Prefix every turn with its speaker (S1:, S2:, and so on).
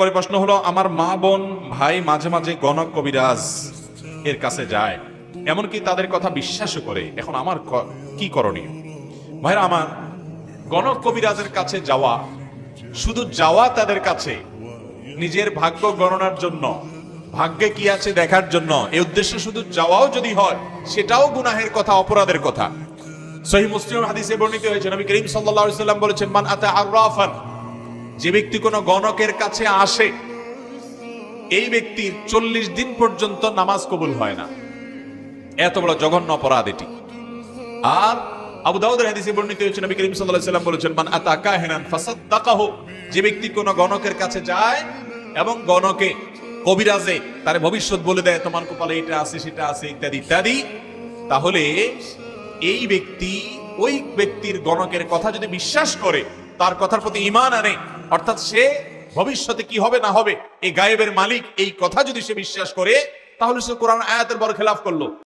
S1: পরে প্রশ্ন হলো, আমার মা বোন, ভাই, মাঝে মাঝে গণক কবিরাজ এর কাছে যায়। এমনকি তাদের কথা বিশ্বাসও করে। এখন আমার কি করণীয়? ভাইরা, আমার গণক কবিরাজের কাছে যাওয়া, শুধু যাওয়া তাদের কাছে, নিজের ভাগ্য গণনার জন্য, ভাগ্যে কি আছে দেখার জন্য এই উদ্দেশ্য শুধু যাওয়াও যদি হয়, সেটাও গুনাহের কথা, অপরাধের কথা। সহি মুসলিম হাদিসে বর্ণিত হয়েছে, নবী করিম সাল্লাল্লাহু আলাইহি সাল্লাম বলেছেন, মান আতা আররাফান যে ব্যক্তি কোনো গণকের কাছে আসে, এই ব্যক্তির চল্লিশ দিন পর্যন্ত নামাজ কবুল হয় না। এত বড় জঘন্য অপরাধ এটি। আর আবু দাউদের হাদিসে বর্ণিত হয়েছে, নবী করিম সাল্লাল্লাহু আলাইহি সাল্লাম বলেছেন, মান আতা কাহিনান ফাসাদ্দাকাহু যে ব্যক্তি কোন গণকের কাছে যায় এবং গণকে কবিরাজে তার ভবিষ্যৎ বলে দেয়, তোমার কপালে এটা আছে, সেটা আছে, ইত্যাদি ইত্যাদি তাহলে এই ব্যক্তি, ওই ব্যক্তির গণকের কথা যদি বিশ্বাস করে, তার কথার প্রতি ঈমান আনে অর্থাৎ সে ভবিষ্যতে কি হবে না হবে, এই গায়েবের মালিক, এই কথা যদি সে বিশ্বাস করে, তাহলে সে কোরআন আয়াতের বড় খেলাফ করল।